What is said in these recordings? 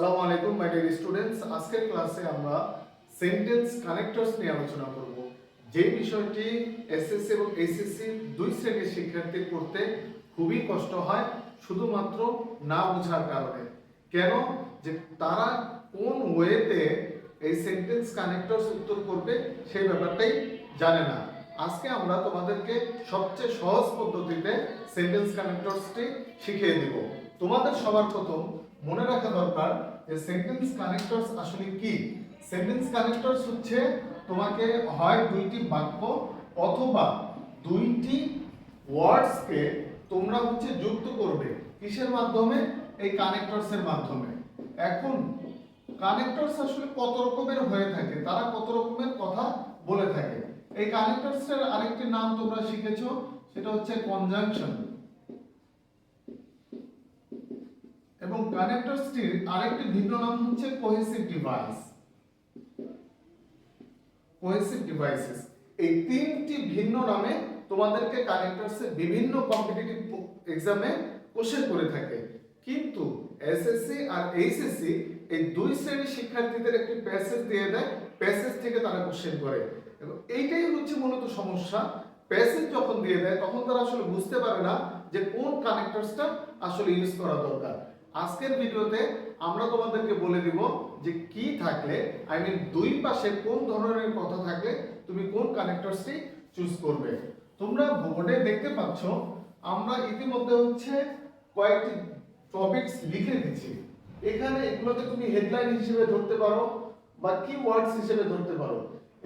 সালামু আলাইকুম my dear students আজকের ক্লাসে আমরা সেন্টেন্স কানেক্টরস নিয়ে আলোচনা করব। যে বিষয়টি এসএসসি এবং এসএসসি দুই শ্রেণির শিক্ষার্থী করতে খুবই কষ্ট হয়, শুধুমাত্র না বোঝার কারণে। কেন? যে তারা কোন ওয়েতে এই সেন্টেন্স কানেক্টরস উত্তর করবে, সেই ব্যাপারটাই জানে না। আজকে আমরা তোমাদেরকে সবচেয়ে সহজ পদ্ধতিতে সেন্টেন্স কানেক্টরসটি শিখিয়ে দিব। তোমাদের সবার প্রথম মনে রাখা দরকার যে সেন্টেন্স কানেক্টরস আসলে কি? সেন্টেন্স কানেক্টরস হচ্ছে তোমাকে হয় দুইটি বাক্য অথবা দুইটি ওয়ার্ডসকে তোমরা হচ্ছে যুক্ত করবে কিসের মাধ্যমে? এই কানেক্টরস এর মাধ্যমে। এখন কানেক্টরস আসলে কত রকমের হয়ে থাকে? তারা কত রকমের কথা বলে থাকে? এই কানেক্টরসের আরেকটি নাম তোমরা শিখেছো, সেটা হচ্ছে কনজাংশন এবং কানেক্টরসটির আরেকটি ভিন্ন নাম হচ্ছে কোহেসিভ ডিভাইস কোহেসিভ ডিভাইসেস এই তিনটি ভিন্ন নামে তোমাদেরকে কানেক্টরসের বিভিন্ন কম্পিটিটিভ এক্সামে কোশ্চেন করে থাকে। কিন্তু এসএসসি আর এইচএসসি এই দুই শ্রেণির শিক্ষার্থীদের একটি প্যাসেজ দিয়ে দেয়। প্যাসেজ থেকে তারা কোশ্চেন করে। এবং এইটাই হচ্ছে মূলত সমস্যা। প্যাসেজ যখন দিয়ে দেয়, তখন তারা আসলে বুঝতে পারে না যে কোন কানেক্টরসটা আসলে ইউজ করা দরকার। আজকের ভিডিওতে আমরা তোমাদেরকে বলে দিব যে কি থাকলে আই মিন দুই পাশে কোন ধরনের কথা থাকলে তুমি কোন কানেক্টরসটি চুজ করবে। তোমরা বোর্ডে দেখতে পাচ্ছ, আমরা ইতিমধ্যে হচ্ছে কয়েকটি টপিকস লিখে দিচ্ছি এখানে এগুলোকে তুমি হেডলাইন হিসেবে ধরতে পারো বা কিওয়ার্ডস হিসেবে ধরতে পারো।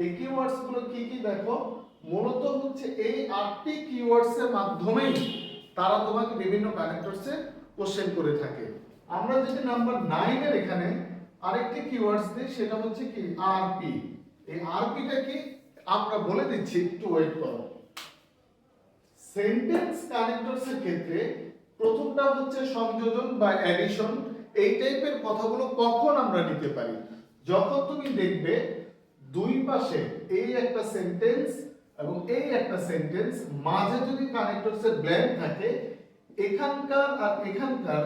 এই কিওয়ার্ডসগুলো কি কি দেখো? মূলত হচ্ছে এই আটটি কিওয়ার্ডস এর মাধ্যমেই তারা তোমাকে বিভিন্ন কানেক্টরসে কোশ্চেন করে থাকে। আমরা যেটা নাম্বার নাইনের এখানে আরেকটি কিওয়ার্ডস দিই, সেটা হচ্ছে কি আরপি এই আরপিটা কি? আমরা বলে দিচ্ছি একটু ওয়েট করো। সেন্টেন্স কানেক্টরস এর ক্ষেত্রে প্রথমটা হচ্ছে সংযোজন বা অ্যাডিশন এই টাইপের কথাগুলো কখন আমরা নিতে পারি? যখন তুমি দেখবে দুই পাশে এই একটা সেন্টেন্স এবং এই একটা সেন্টেন্স মাঝে যদি কানেক্টরস এর ব্ল্যাঙ্ক থাকে এখানকার আর এখানকার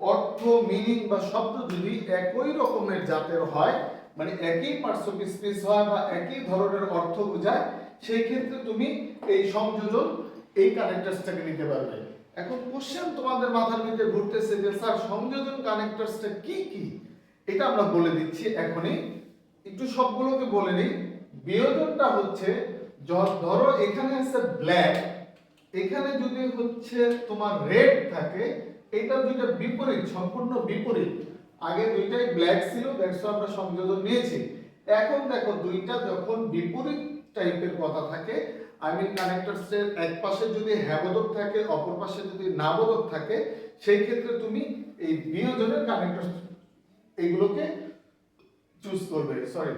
অর্থ মিনিং বা শব্দ যদি একই রকমের জাতের হয় মানে একই পার্শ্ব স্পেস হয় বা একই ধরনের অর্থ বোঝায়, সেই ক্ষেত্রে তুমি এই সংযোজন এই কানেক্টরসটাকে নিতে পারবে। এখন কোশ্চেন তোমাদের মাথার মধ্যে ঘুরতেছে যে, স্যার, সংযোজন কানেক্টরসটা কি কি? এটা আমরা বলে দিচ্ছি এখনই। একটু সবগুলোকে বলে নিই। বিয়োজনটা হচ্ছে ধরো এখানে আছে ব্ল্যাক এখানে যদি হচ্ছে তোমার রেড থাকে, এটা দুইটা বিপরীত, সম্পূর্ণ বিপরীত। আগে দুইটাই ব্ল্যাক ছিল দ্যাটস আমরা সংযোজন নিয়েছি। এখন দেখো, দুইটা যখন বিপরীত টাইপের কথা থাকে আই মিন কানেক্টরস এর এক পাশে যদি হ্যাবোধক থাকে, অপর পাশে যদি নাবোধক থাকে, সেই ক্ষেত্রে তুমি এই বিয়োজনের কানেক্টর এইগুলোকে চুজ করবে সরি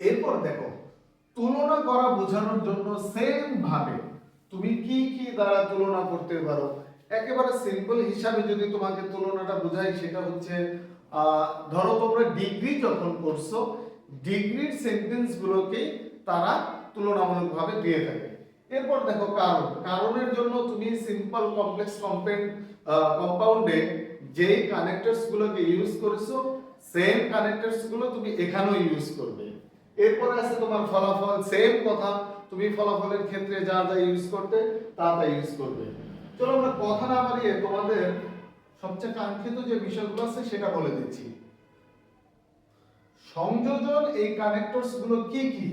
এরপর দেখো, তুলনা করা বোঝানোর জন্য সেম ভাবে তুমি কি কি দ্বারা তুলনা করতে পারো? একেবারে সিম্পল হিসাবে যদি তোমাকে তুলনাটা বোঝাই, সেটা হচ্ছে ধরো তোমরা ডিগ্রি যখন করছ ডিগ্রির সেন্টেন্স গুলোকে তারা তুলনামূলকভাবে দিয়ে থাকে। এরপর দেখো কারণ। কারণের জন্য তুমি সিম্পল কমপ্লেক্স কম্পেন্ড কম্পাউন্ডে যে কানেক্টরস গুলোকে ইউজ করেছ সেম কানেক্টরসগুলো তুমি এখানেও ইউজ করবে। এরপরে আছে তোমার ফলাফল সেম কথা। তুমি ফলাফলের ক্ষেত্রে যা যা ইউজ করতে, তা তা ইউজ করবে। চলো আমরা কথা না বাড়িয়ে তোমাদের সবচেয়ে কাঙ্ক্ষিত যে বিষয়গুলো আছে সেটা বলে দিচ্ছি। সংযোজন এই কানেক্টরসগুলো কি কি?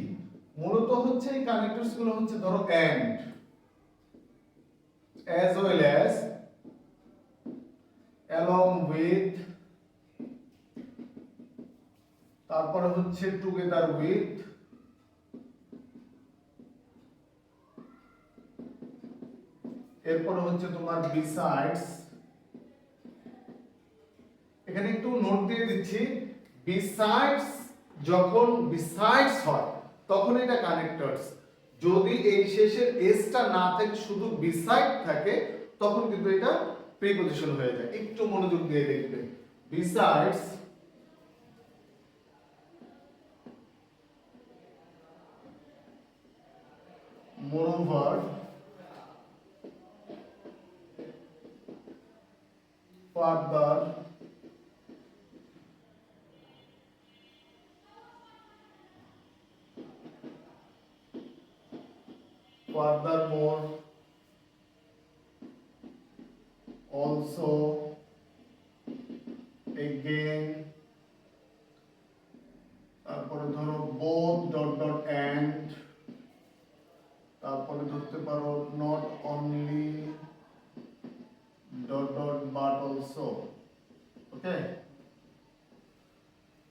মূলত হচ্ছে এই কানেক্টরসগুলো হচ্ছে ধরো and as well as along with, তারপরে হচ্ছে টুগেদার উইথ এরপরে হচ্ছে তোমার বিসাইডস এখানে একটু নোট দিয়ে দিচ্ছি। বিসাইডস যখন বিসাইডস হয়, তখন এটা কানেক্টরস যদি এই শেষের এসটা না থাকে, শুধু বিসাইড থাকে, তখন কিন্তু এটা প্রিপজিশন হয়ে যায়। একটু মনোযোগ দিয়ে দেখবে। Besides moreover further further also okay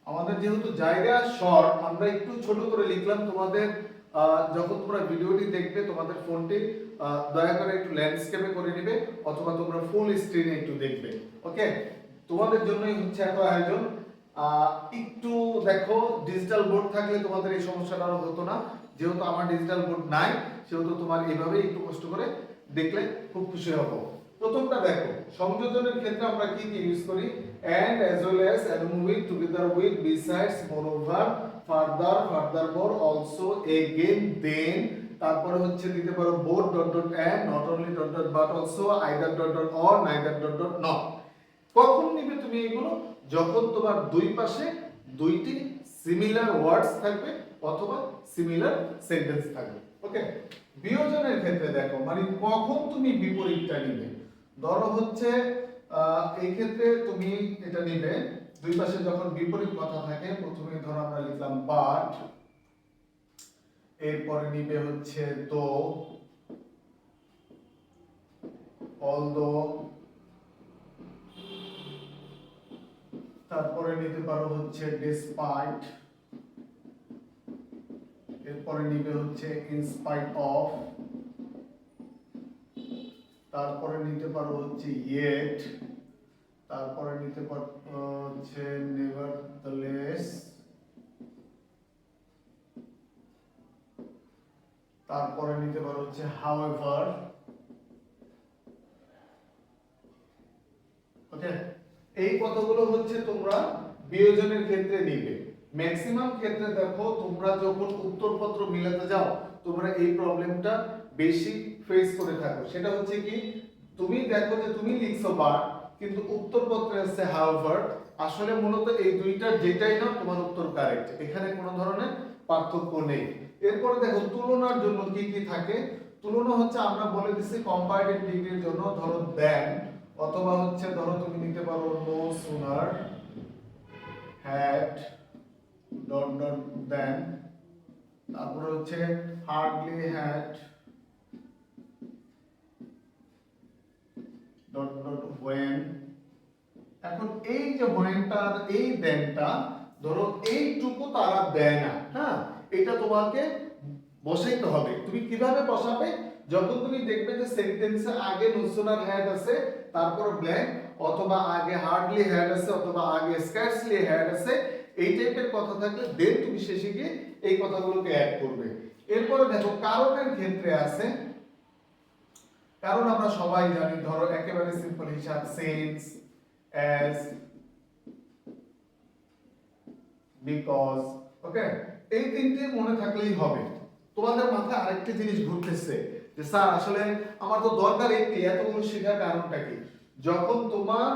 আমাদের যেহেতু জায়গা শর্ট আমরা একটু ছোট করে লিখলাম তোমাদের যখন তোমরা ভিডিওটি দেখবে, তোমাদের ফোনটি দয়া করে একটু ল্যান্ডস্কেপে করে নিবে, অথবা তোমরা ফুল স্ক্রিনে একটু দেখবে ওকে তোমাদের জন্যই হচ্ছে এত আয়োজন। একটু দেখো ডিজিটাল বোর্ড থাকলে তোমাদের এই সমস্যাটা আরও হতো না। যেহেতু আমার ডিজিটাল বোর্ড নাই, সেহেতু তোমার এইভাবে একটু কষ্ট করে দেখলে খুব খুশি হব। প্রথমটা দেখো, সংযোজনের ক্ষেত্রে আমরা কি কি ইউজ করি? And as well as along with together with besides moreover further further more also again then তারপর হচ্ছে দিতে পারো board dot dot an not only dot dot but also either dot dot or neither dot dot not কখন নিবে তুমি এগুলো? যখন তোমার দুই পাশে দুইটি সিমিলার ওয়ার্ডস থাকবে অথবা সিমিলার সেন্টেন্স থাকবে। ওকে বিয়োজনের ক্ষেত্রে দেখো মানে কখন তুমি বিপরীতটা নিবে? ধরো হচ্ছে এই ক্ষেত্রে তুমি এটা নিবে, দুই পাশে যখন বিপরীত কথা থাকে, প্রথমে ধরো আমরা লিখলাম বাট এরপরে নিবে হচ্ছে তো অলদো তারপরে নিতে পারো হচ্ছে ডিসপাইট এরপরে নিবে হচ্ছে ইনস্পাইট অফ তারপরে নিতে পারো হচ্ছে ইয়েট তারপরে নিতে পারো হচ্ছে নেভারথলেস তারপরে নিতে পারো হচ্ছে হাউএভার ওকে এই কথাগুলো হচ্ছে তোমরা বিয়োজনের ক্ষেত্রে নিবে। ম্যাক্সিমাম ক্ষেত্রে দেখো তোমরা যখন উত্তরপত্র মিলাতে যাও, তোমরা এই প্রবলেমটা বেশি ফেস করে থাকো। সেটা হচ্ছে কি, তুমি দেখো যে তুমি লিখছো বার, কিন্তু উত্তরপত্রে আছে হাউভার আসলে মূলত এই দুইটা যেটাই না, তোমার উত্তর কারেক্ট এখানে কোনো ধরনের পার্থক্য নেই। এরপরে দেখো, তুলনার জন্য কি কি থাকে? তুলনা হচ্ছে আমরা বলে দিছি কম্পারেটিভ ডিগ্রির জন্য, ধরো দেন অথবা হচ্ছে ধরো তুমি নিতে পারো no sooner had dot dot then তারপরে হচ্ছে hardly had dot dot when এখন এই যে হোয়েনটা এই দেনটা ধরো এইটুকু তারা দেয় না হ্যাঁ? এটা তোমাকে বসাইতে হবে। তুমি কীভাবে বসাবে? যখন তুমি দেখবে যে সেন্টেন্সে আগে নুসুনার হ্যাড আছে, তারপর ব্ল্যাঙ্ক অথবা আগে হার্ডলি হ্যাড আছে, অথবা আগে স্কার্সলি হ্যাড আছে, এই টাইপের কথা থাকলে দেন তুমি শেষে গিয়ে এই কথাগুলোকে অ্যাড করবে। এরপরে দেখো কারণের ক্ষেত্রে আছে কারণ আমরা সবাই জানি, ধরো, একেবারে সিম্পল হিসাব সেন্স অ্যাজ বিকজ ওকে এই তিনটে মনে থাকলেই হবে। তোমাদের মাথায় আরেকটি জিনিস ঘুরতেছে যে, স্যার, আসলে আমার তো দরকার একটি, এতগুলো শেখার কারণটা কি? যখন তোমার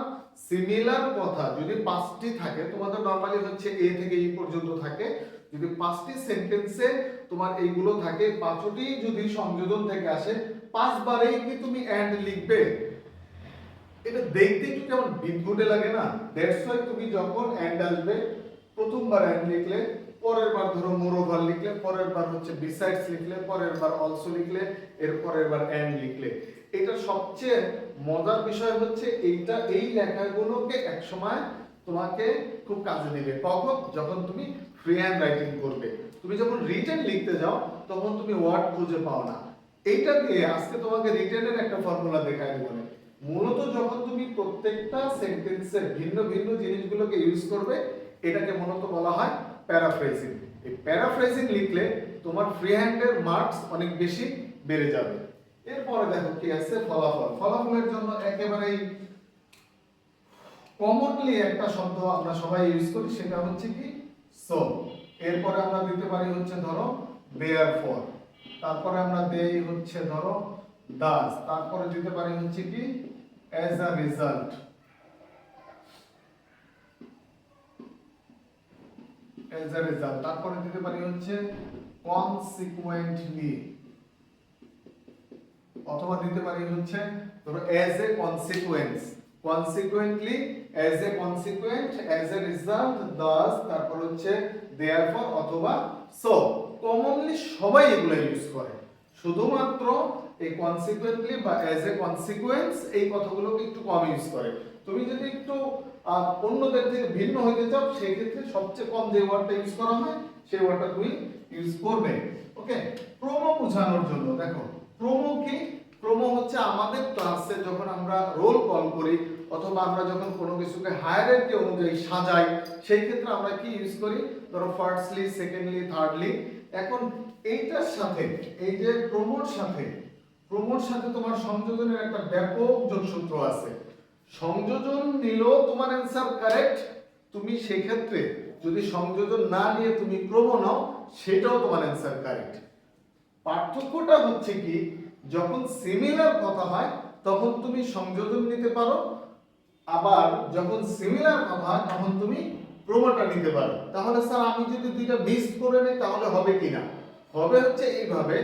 সিমিলার কথা যদি পাঁচটি থাকে, তোমাদের নরমালি হচ্ছে এ থেকে ই পর্যন্ত থাকে, যদি পাঁচটি সেন্টেন্সে তোমার এইগুলো থাকে, পাঁচটি যদি সংযোজন থেকে আসে পাঁচবারেই কি তুমি অ্যান্ড লিখবে? এটা দেখতে একটু কেমন বিদঘুটে লাগে না? দ্যাটস তুমি যখন অ্যান্ড আসবে, প্রথমবার অ্যান্ড লিখলে, পরের বার ধরো মোরোভার লিখলে, পরের বার হচ্ছে বিসাইডস লিখলে, পরের বার অলসো লিখলে, এর পরের বার অ্যান্ড লিখলে। এটা সবচেয়ে মজার বিষয় হচ্ছে এইটা, এই লেখাগুলোকে একসময় তোমাকে খুব কাজে দেবে। কখন? যখন তুমি ফ্রি হ্যান্ড রাইটিং করবে। তুমি যখন রিটেন লিখতে যাও, তখন তুমি ওয়ার্ড খুঁজে পাও না। এইটা আজকে তোমাকে রিটেনের একটা ফর্মুলা দেখায় না। মূলত যখন তুমি প্রত্যেকটা সেন্টেন্সের ভিন্ন ভিন্ন জিনিসগুলোকে ইউজ করবে, এটাকে মূলত বলা হয় প্যারাফ্রেজিং এই প্যারাফ্রেজিং লিখলে তোমার ফ্রি হ্যান্ডের মার্কস অনেক বেশি বেড়ে যাবে। এরপরে দেখো কি আছে ফলাফল। ফলাফলের জন্য একেবারেই কমনলি একটা শব্দ আমরা সবাই ইউজ করি, সেটা হচ্ছে কি সো এরপরে আমরা দিতে পারি হচ্ছে ধরো দেয়ার ফর তারপরে আমরা দেই হচ্ছে ধরো দাস। তারপরে দিতে পারি হচ্ছে কি? As a result as a result তারপরে দিতে পারি হচ্ছে কনসিকুয়েন্টলি অথবা দিতে পারি হচ্ছে ধরো as a consequence consequently as a consequent as a result thus তারপর হচ্ছে দেয়ারফর অথবা সো কমনলি সবাই এগুলো ইউজ করে। শুধুমাত্র এই কনসিকুয়েন্টলি বা অ্যাজ এ কনসিকুয়েন্স এই কথাগুলোকে একটু কম ইউজ করে। তুমি যদি একটু অন্যদের থেকে ভিন্ন হতে চাও সেই ক্ষেত্রে সবচেয়ে কম যে ওয়ার্ডটা ইউজ করা হয়, সেই ওয়ার্ডটা তুমি ইউজ করবে। ওকে? প্রোমো বোঝানোর জন্য, দেখো প্রোমো কি? প্রোমো হচ্ছে আমাদের ক্লাসে যখন আমরা রোল কল করি, অথবা আমরা যখন কোনো কিছুকে হায়ারার্কি অনুযায়ী সাজাই, সেই ক্ষেত্রে আমরা কি ইউজ করি? ধরো ফার্স্টলি সেকেন্ডলি থার্ডলি এখন এইটার সাথে, এই যে প্রোমোর সাথে প্রোমোর সাথে তোমার সংযোজনের একটা ব্যাপক যোগসূত্র আছে। সংযোজন নিলেও তোমার অ্যান্সার কারেক্ট তুমি সেক্ষেত্রে যদি সংযোজন না নিয়ে তুমি প্রোমো নাও, সেটাও তোমার অ্যান্সার কারেক্ট পার্থক্যটা হচ্ছে কি, যখন সিমিলার কথা হয়, তখন তুমি সংযোজন নিতে পারো। আবার যখন সিমিলার কথা হয়, তখন তুমি প্রোমোটা নিতে পারো। তাহলে স্যার, আমি যদি দুইটা মিস করে নিই, তাহলে হবে কিনা হবে হচ্ছে এইভাবে।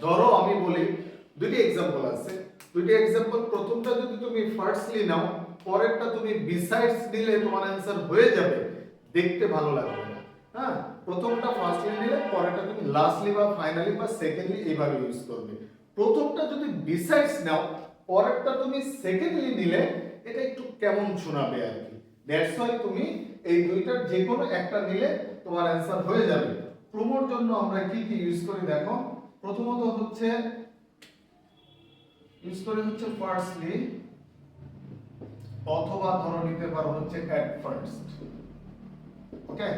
ধরো আমি বলি দুটি এক্সাম্পল আছে। দুটি এক্সাম্পল প্রথমটা যদি তুমি ফার্স্টলি নাও, পরেরটা তুমি বিসাইডস দিলে তোমার অ্যান্সার হয়ে যাবে। দেখতে ভালো লাগবে না। হ্যাঁ? প্রথমটা ফার্স্টলি নিলে, পরেরটা তুমি লাস্টলি বা ফাইনালি বা সেকেন্ডলি এইভাবে ইউজ করবে। প্রথমটা যদি বিসাইডস নাও, পরেরটা তুমি সেকেন্ডলি নিলে, এটা একটু কেমন শোনাবে আর কি। দ্যাটস ওয়াই তুমি এই দুইটার যে কোনো একটা নিলে তোমার অ্যান্সার হয়ে যাবে। প্রোমোর জন্য আমরা কি কি ইউজ করি দেখো। প্রথমত হচ্ছে ইউজ করি হচ্ছে ফার্স্টলি অথবা ধরো নিতে পারো হচ্ছে অ্যাট ফার্স্ট ওকে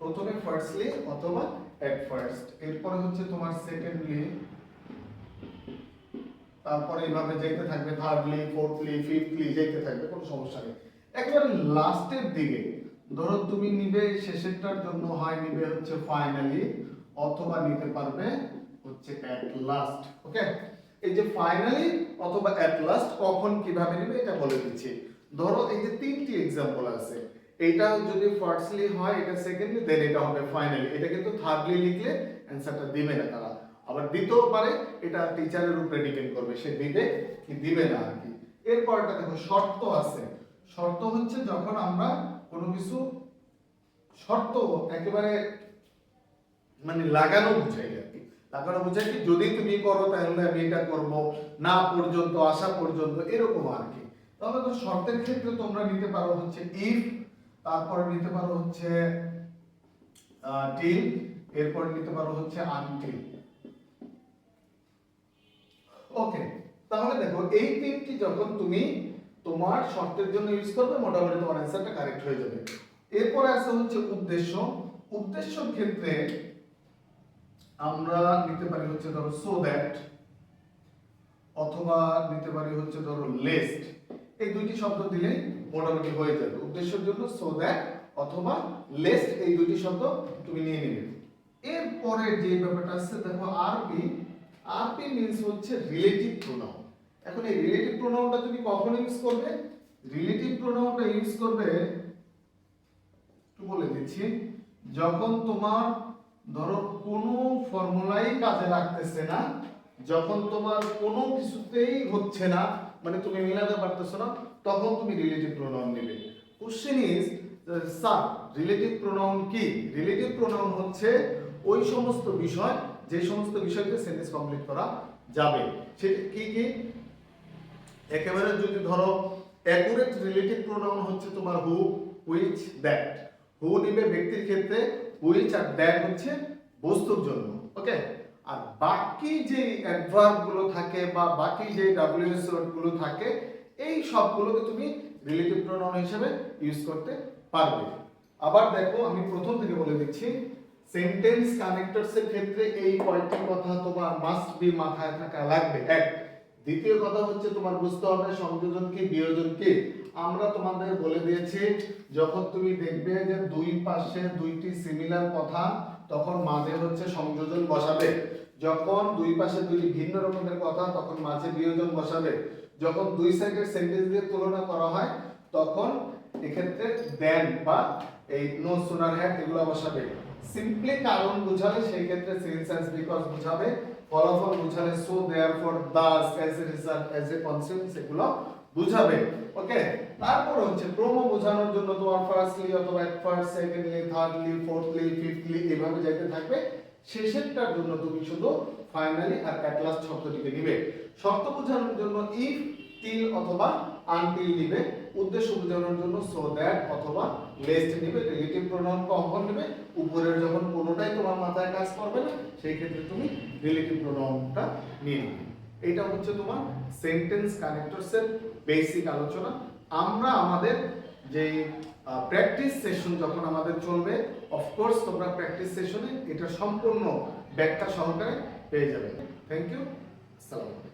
প্রথমে ফার্স্টলি অথবা অ্যাট ফার্স্ট এরপরে হচ্ছে তোমার সেকেন্ডলি তারপরে এইভাবে যেতে থাকবে থার্ডলি ফোর্থলি ফিফথলি যেতে থাকবে, কোনো সমস্যা নেই। একেবারে লাস্টের দিকে, ধরো তুমি নিবে শেষেরটার জন্য হয় নিবে হচ্ছে ফাইনালি অথবা নিতে পারবে হচ্ছে অ্যাট লাস্ট ওকে এই যে ফাইনালি অথবা অ্যাট লাস্ট কখন কীভাবে নিবে এটা বলে দিচ্ছি। ধরো এই যে তিনটি এক্সাম্পল আছে, এটা যদি ফার্স্টলি হয়, এটা সেকেন্ডলি দেন এটা হবে ফাইনালি এটা কিন্তু থার্ডলি লিখলে অ্যান্সারটা দিবে না তারা। আবার দিতেও পারে, এটা টিচারের উপরে ডিপেন্ড করবে, সে দিবে কি দিবে না আর কি। এরপরটা দেখো শর্ত আছে। শর্ত হচ্ছে যখন আমরা কোনো কিছু শর্ত একেবারে মানে লাগানো বুঝাই আর কি। লাগানো বুঝাই কি যদি তুমি করো তাহলে আমি এটা করব, না পর্যন্ত আসা পর্যন্ত, এরকম আর কি। তাহলে তো শর্তের ক্ষেত্রে তোমরা নিতে পারো হচ্ছে ইফ তারপরে নিতে পারো হচ্ছে টিল এরপর নিতে পারো হচ্ছে আনটিল ওকে তাহলে দেখো, এই তিনটি যখন তুমি তোমার শর্তের জন্য ইউজ করবে, মোটামুটি তোমার অ্যান্সারটা কারেক্ট হয়ে যাবে। এরপরে আছে হচ্ছে উদ্দেশ্য। উদ্দেশ্যর ক্ষেত্রে আমরা নিতে পারি হচ্ছে ধরো সো দ্যাট অথবা নিতে পারি হচ্ছে ধরো লেস্ট এই দুইটি শব্দ দিলে মোটামুটি হয়ে যাবে। উদ্দেশ্যের জন্য সো দ্যাট অথবা লেস্ট এই দুইটি শব্দ তুমি নিয়ে নিবে। এরপরে যে ব্যাপারটা আছে, দেখো আরপি আরপি মিন্স হচ্ছে রিলেটিভ প্রোনাউন এখন এই রিলেটিভ প্রোনাউনটা তুমি কখন ইউজ করবে? রিলেটিভ প্রোনাউনটা ইউজ করবে, একটু বলে দিচ্ছি, যখন তোমার ধরো কোনো ফর্মুলাই কাজে লাগতেছে না, যখন তোমার কোনো কিছুতেই হচ্ছে না মানে তুমি মিলাতে পারতেছো না, তখন তুমি রিলেটিভ প্রোনাউন নেবে। Question is sir relative pronoun কি? রিলেটিভ প্রোনাউন হচ্ছে ওই সমস্ত বিষয়, যে সমস্ত বিষয়কে সেন্টেন্স কমপ্লিট করা যাবে। সেটা কি কি? একেবারে যদি ধরো অ্যাকুরেট রিলেটিভ প্রোনাউন হচ্ছে তোমার হু হুইচ দ্যাট হু নিবে ব্যক্তির ক্ষেত্রে হুইচ আর দ্যাট হচ্ছে বস্তুর জন্য ওকে আর বাকি যে অ্যাডভার্বগুলো থাকে বা বাকি যে ডাব্লিউএসগুলো থাকে, এই সবগুলোকে তুমি রিলেটিভ প্রোনাউন হিসেবে ইউজ করতে পারবে। আবার দেখো আমি প্রথম থেকে বলে দিচ্ছি সেন্টেন্স কানেক্টরস এর ক্ষেত্রে এই কয়টি কথা তোমার মাস্ট বি মাথায় থাকা লাগবে। এক দ্বিতীয় কথা হচ্ছে তোমার বুঝতে হবে সংযোজন কি, বিয়োজন কি। আমরা তোমাদের বলে দিয়েছি, যখন তুমি দেখবে যে দুই পাশে দুইটি সিমিলার কথা, তখন মাঝে হচ্ছে সংযোজন বসাবে। যখন দুই পাশে দুইটি ভিন্ন রকমের কথা, তখন মাঝে বিয়োজন বসাবে। যখন দুই সাইডের সেন্টেন্স দিয়ে তুলনা করা হয়, তখন এক্ষেত্রে দেন বা এই নো সুনার হ্যাড এগুলো বসাবে। সিম্পলি কারণ বোঝাবে সেই ক্ষেত্রে সিন্স বিকজ বোঝাবে। ফলাফল বুঝালে so therefore thus as a result as a concept সেগুলো বুঝাবে। ওকে তারপর হচ্ছে ক্রম বোঝানোর জন্য তোমার ফার্স্টলি অথবা first secondly thirdly fourthly fifthly এভাবে যাইতে থাকবে। শেষেরটার জন্য তুমি শুধু ফাইনালি আর ক্যাটলাস শব্দটিকে নিবে শর্ত বোঝানোর জন্য ইফ টিল অথবা আনটিল নিবে উদ্দেশ্য বোঝানোর জন্য সো দ্যাট অথবা লেস্ট নিবে রিলেটিভ প্রোনাউন কখন নেবে উপরের যখন কোনোটাই তোমার মাথায় কাজ করবে না, সেই ক্ষেত্রে তুমি রিলেটিভ প্রোনাউনটা নিয়ে নেবে। এটা হচ্ছে তোমার সেন্টেন্স কানেক্টরসের বেসিক আলোচনা। আমরা আমাদের যে প্র্যাকটিস সেশন যখন আমাদের চলবে অফকোর্স তোমরা প্র্যাকটিস সেশনে এটা সম্পূর্ণ ব্যাখ্যা সহকারে পেয়ে যাবে। থ্যাংক ইউ আসসালামু